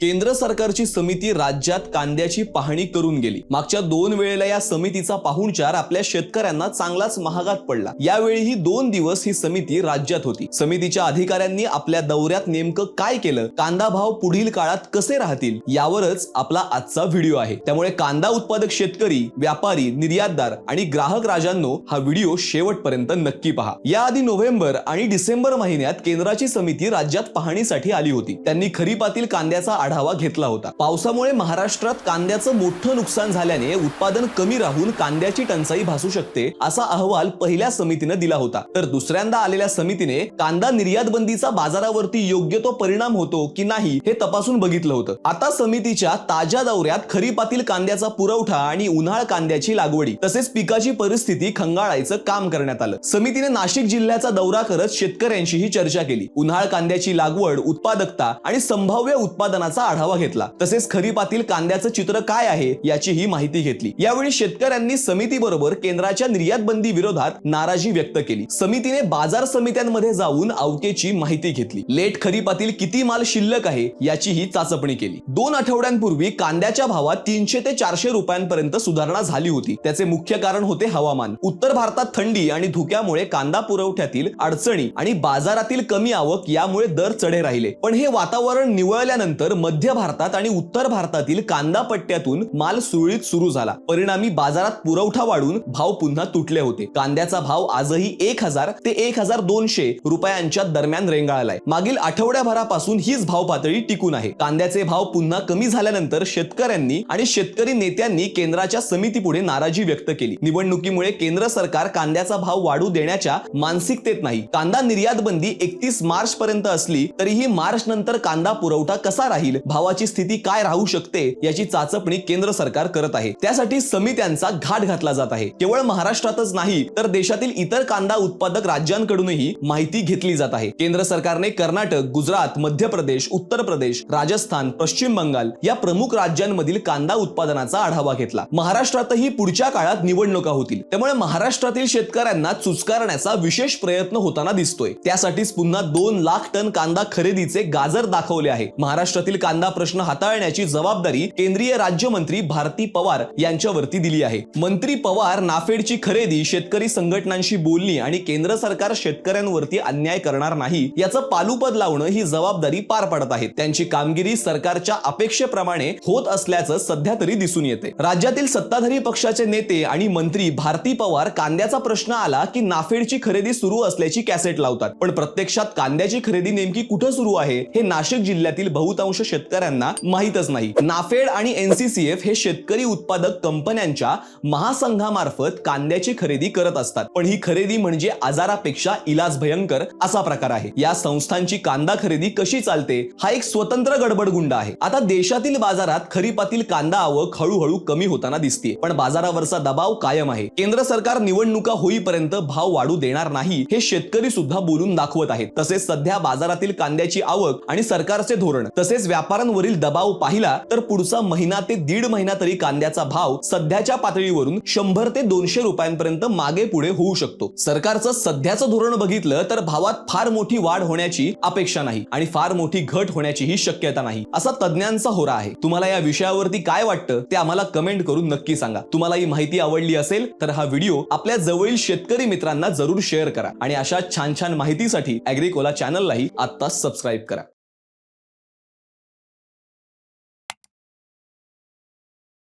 केंद्र सरकारची समिती राज्यात कांद्याची पाहणी करून गेली. मागच्या दोन वेळेला या समितीचा पाहुणचार आपल्या शेतकऱ्यांना चांगलाच महागात पडला. यावेळीही दोन दिवस ही समिती राज्यात होती. समितीच्या अधिकाऱ्यांनी आपल्या दौऱ्यात नेमकं काय केलं? कांदा भाव पुढील काळात कसे राहतील? यावरच आपला आजचा व्हिडिओ आहे. त्यामुळे कांदा उत्पादक शेतकरी व्यापारी निर्यातदार आणि ग्राहक राजांनो हा व्हिडिओ शेवटपर्यंत नक्की पहा. याआधी नोव्हेंबर आणि डिसेंबर महिन्यात केंद्राची समिती राज्यात पाहणीसाठी आली होती. त्यांनी खरीपातील कांद्याचा आढावा घेतला होता. पावसामुळे महाराष्ट्रात कांद्याचं मोठं नुकसान झाल्याने उत्पादन कमी राहून कांद्याची टंचाई भासू शकते असा अहवाल पहिल्या समितीनं दिला होता. तर दुसऱ्यांदा आलेल्या समितीने कांदा निर्यात बंदीचा बाजारावरती योग्य तो परिणाम होतो की नाही हे तपासून बघितलं होतं. आता समितीच्या ताज्या दौऱ्यात खरीपातील कांद्याचा पुरवठा आणि उन्हाळ कांद्याची लागवडी तसेच पिकाची परिस्थिती खंगाळायचं काम करण्यात आलं. समितीने नाशिक जिल्ह्याचा दौरा करत शेतकऱ्यांशीही चर्चा केली. उन्हाळ कांद्याची लागवड उत्पादकता आणि संभाव्य उत्पादनाचा आढावा घेतला. तसेच खरीपातील कांद्याचं चित्र काय आहे याचीही माहिती घेतली. यावेळी शेतकऱ्यांनी समितीबरोबर केंद्राच्या निर्यात बंदी विरोधात नाराजी व्यक्त केली. समितीने बाजार समित्यांमध्ये जाऊन अवकेची माहिती घेतली. लेट खरीपातील किती माल शिल्लक आहे याचीही चाचपणी केली. दोन आठवड्यांपूर्वी कांद्याच्या भावात तीनशे ते चारशे रुपयांपर्यंत सुधारणा झाली होती. त्याचे मुख्य कारण होते हवामान. उत्तर भारतात थंडी आणि धुक्यामुळे कांदा पुरवठ्यातील अडचणी आणि बाजारातील कमी आवक यामुळे दर चढे राहिले. पण हे वातावरण निवळल्यानंतर मध्य भारतात आणि उत्तर भारतातील कांदा पट्ट्यातून माल सुरळीत सुरू झाला. परिणामी बाजारात पुरवठा वाढून भाव पुन्हा तुटले होते. कांद्याचा भाव आजही एक हजार ते एक हजार दोनशे रुपयांच्या दरम्यान रेंगाळलाय. मागील आठवड्याभरापासून हीच भाव पातळी टिकून आहे. कांद्याचे भाव पुन्हा कमी झाल्यानंतर शेतकऱ्यांनी आणि शेतकरी नेत्यांनी केंद्राच्या समितीपुढे नाराजी व्यक्त केली. निवडणुकीमुळे केंद्र सरकार कांद्याचा भाव वाढू देण्याच्या मानसिकतेत नाही. कांदा निर्यात बंदी एकतीस मार्च पर्यंत असली तरीही मार्च नंतर कांदा पुरवठा कसा राहील? भावाची स्थिती काय राहू शकते याची चाचपणी केंद्र सरकार करत आहे. त्यासाठी समित्यांचा घाट घातला जात आहे. केवळ महाराष्ट्रातच नाही तर देशातील इतर कांदा उत्पादक राज्यांकडूनही माहिती घेतली जात आहे. केंद्र सरकारने कर्नाटक गुजरात मध्य प्रदेश उत्तर प्रदेश राजस्थान पश्चिम बंगाल या प्रमुख राज्यांमधील कांदा उत्पादनाचा आढावा घेतला. महाराष्ट्रातही पुढच्या काळात निवडणुका होतील. त्यामुळे महाराष्ट्रातील शेतकऱ्यांना चुचकारण्याचा विशेष प्रयत्न होताना दिसतोय. त्यासाठीच पुन्हा दोन लाख टन कांदा खरेदीचे गाजर दाखवले आहे. महाराष्ट्रातील कांदा प्रश्न हाताळण्याची जबाबदारी केंद्रीय राज्यमंत्री भारती पवार यांच्यावरती दिली आहे. मंत्री पवार नाफेडची खरेदी शेतकरी संघटनांशी बोलणी आणि केंद्र सरकार शेतकऱ्यांवरती अन्याय करणार नाही याचं पालुपद लावणं ही जबाबदारी पार पडत आहेत. त्यांची कामगिरी सरकारच्या अपेक्षेप्रमाणे होत असल्याचं सध्या तरी दिसून येते. राज्यातील सत्ताधारी पक्षाचे नेते आणि मंत्री भारती पवार कांद्याचा प्रश्न आला की नाफेडची खरेदी सुरू असल्याची कॅसेट लावतात. पण प्रत्यक्षात कांद्याची खरेदी नेमकी कुठं सुरू आहे हे नाशिक जिल्ह्यातील बहुतांश शेतकऱ्यांना माहीतच नाही. नाफेड आणि एनसीसीएफ हे शेतकरी उत्पादक कंपन्यांच्या महासंघामार्फत कांद्याची खरेदी करत असतात. पण ही खरेदी म्हणजे आजारापेक्षा इलाज भयंकर असा प्रकार आहे. या संस्थांची कांदा खरेदी कशी चालते हा एक स्वतंत्र गडबडगुंड आहे. आता देशातील बाजारात खरीपातील कांदा आवक हळूहळू कमी होताना दिसते पण बाजारावरचा दबाव कायम आहे. केंद्र सरकार निवडणुका होईपर्यंत भाव वाढू देणार नाही हे शेतकरी सुद्धा बोलून दाखवत आहेत. तसेच सध्या बाजारातील कांद्याची आवक आणि सरकारचे धोरण तसेच व्यापाऱ्यांवरील दबाव पाहिला तर पुढचा महिना ते दीड महिना तरी कांद्याचा भाव सध्याच्या पातळीवरून शंभर ते दोनशे रुपयांपर्यंत मागे पुढे होऊ शकतो. सरकारचं सध्याचं धोरण बघितलं तर भावात फार मोठी वाढ होण्याची अपेक्षा नाही आणि फार मोठी घट होण्याचीही शक्यता नाही असा तज्ज्ञांचा होरा आहे. तुम्हाला या विषयावरती काय वाटतं ते आम्हाला कमेंट करून नक्की सांगा. तुम्हाला ही माहिती आवडली असेल तर हा व्हिडिओ आपल्या जवळील शेतकरी मित्रांना जरूर शेअर करा आणि अशा छान छान माहितीसाठी अॅग्रिकोला चॅनललाही आत्ताच सबस्क्राईब करा.